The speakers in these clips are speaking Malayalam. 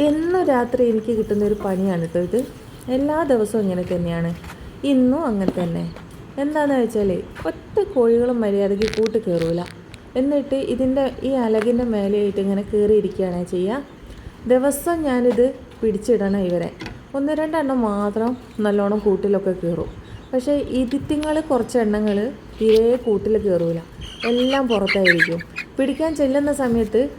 എന്നും രാത്രി എനിക്ക് കിട്ടുന്ന ഒരു പണിയാണ് കേട്ടോ ഇത്. എല്ലാ ദിവസവും ഇങ്ങനെ തന്നെയാണ്. ഇന്നും അങ്ങനെ തന്നെ. എന്താണെന്ന് വെച്ചാൽ ഒറ്റ കോഴികളും മര്യാദയ്ക്ക് കൂട്ട് കയറൂല എന്നിട്ട് ഇതിന്റെ ഈ അലകിന്റെ മേലെയായിട്ട് ഇങ്ങനെ കയറിയിരിക്കുകയാണ് ചെയ്യുക ദിവസം ഞാനിത് പിടിച്ചിടണം ഇവരെ. ഒന്ന് രണ്ടെണ്ണം മാത്രം നല്ലോണം കൂട്ടിലൊക്കെ കയറും പക്ഷേ ഇതിറ്റിങ്ങൾ കുറച്ച് എണ്ണങ്ങൾ തീരെ കൂട്ടിൽ കയറൂല എല്ലാം പുറത്തായിരിക്കും. പിടിക്കാൻ ചെല്ലുന്ന സമയത്ത്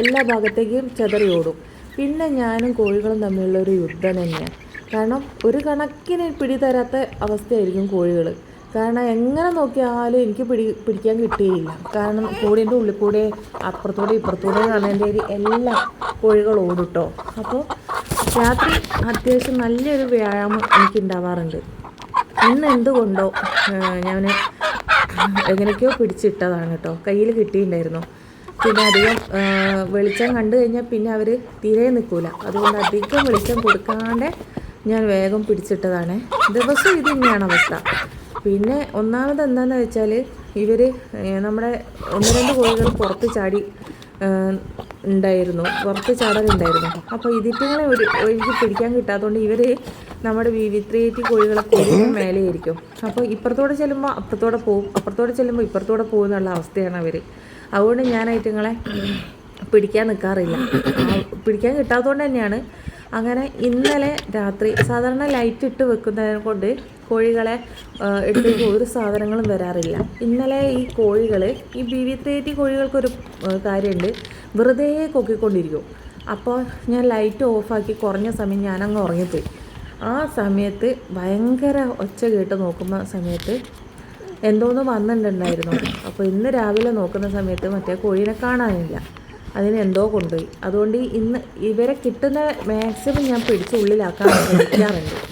എല്ലാ ഭാഗത്തേക്കും ചെതറി ഓടും. പിന്നെ ഞാനും കോഴികളും തമ്മിലുള്ള ഒരു യുദ്ധം തന്നെയാണ് കാരണം ഒരു കണക്കിന് പിടി തരാത്ത അവസ്ഥയായിരിക്കും കോഴികൾ കാരണം എങ്ങനെ നോക്കിയാലും എനിക്ക് പിടി പിടിക്കാൻ കിട്ടിയില്ല. കാരണം കൂടിന്റെ ഉള്ളിൽ കൂടെ അപ്പുറത്തൂടെ ഇപ്പുറത്തൂടെ കാണേണ്ട എല്ലാ കോഴികൾ ഓടുട്ടോ. അപ്പോൾ രാത്രി അത്യാവശ്യം നല്ലൊരു വ്യായാമം എനിക്ക് ഉണ്ടാവാറുണ്ട് ഇന്ന് എന്തുകൊണ്ടോ ഞാൻ എങ്ങനെയൊക്കെയോ പിടിച്ചിട്ടതാണ് കേട്ടോ. കയ്യിൽ കിട്ടിയിട്ടുണ്ടായിരുന്നു. പിന്നെ അധികം വെളിച്ചം കണ്ടു കഴിഞ്ഞാൽ പിന്നെ അവർ തീരെ നിൽക്കൂല അതുകൊണ്ട് അധികം വെളിച്ചം കൊടുക്കാണ്ട് ഞാൻ വേഗം പിടിച്ചിട്ടതാണ്. ദിവസം ഇത് തന്നെയാണ് അവസ്ഥ. പിന്നെ ഒന്നാമത് എന്താണെന്ന് വെച്ചാൽ ഇവർ നമ്മുടെ ഒന്ന് രണ്ട് കോഴികൾ പുറത്ത് ചാടി ഉണ്ടായിരുന്നു. പുറത്ത് ചാടലുണ്ടായിരുന്നു. അപ്പോൾ ഇതിറ്റുങ്ങളെ ഒരു എനിക്ക് പിടിക്കാൻ കിട്ടാത്തതുകൊണ്ട് ഇവർ നമ്മുടെ വിവിത്രിയേറ്റി കോഴികളെ കൂടുതലും മേലെയായിരിക്കും. അപ്പോൾ ഇപ്പുറത്തോടെ ചെല്ലുമ്പോൾ അപ്പുറത്തോടെ പോവും. അപ്പുറത്തോടെ ചെല്ലുമ്പോൾ ഇപ്പുറത്തോടെ പോകുന്നുള്ള അവസ്ഥയാണ് അവർ അതുകൊണ്ട് ഞാൻ ഐറ്റങ്ങളെ പിടിക്കാൻ നിൽക്കാറില്ല പിടിക്കാൻ കിട്ടാത്തതുകൊണ്ട് തന്നെയാണ്. അങ്ങനെ ഇന്നലെ രാത്രി സാധാരണ ലൈറ്റ് ഇട്ട് വെക്കുന്നതിനെ കൊണ്ട് കോഴികളെ എടുത്തേക്ക് ഒരു സാധനങ്ങളും വരാറില്ല. ഇന്നലെ ഈ കോഴികൾ ഈ ബി വി തേറ്റി കോഴികൾക്കൊരു കാര്യമുണ്ട് വെറുതെ കൊക്കിക്കൊണ്ടിരിക്കും. അപ്പോൾ ഞാൻ ലൈറ്റ് ഓഫാക്കി കുറഞ്ഞ സമയം ഞാനങ്ങ് ഉറങ്ങിപ്പോയി. ആ സമയത്ത് ഭയങ്കര ഒച്ച കേട്ട് നോക്കുന്ന സമയത്ത് എന്തോന്ന് വന്നിട്ടുണ്ടായിരുന്നു. അപ്പോൾ ഇന്ന് രാവിലെ നോക്കുന്ന സമയത്ത് മറ്റേ കോഴീനെ കാണാനില്ല. അതിന് എന്തോ കൊണ്ടുപോയി. അതുകൊണ്ട് ഇന്ന് ഇവരെ കിട്ടുന്ന മാക്സിമം ഞാൻ പിടിച്ച് ഉള്ളിലാക്കാൻ ശ്രമിക്കാറുണ്ട്.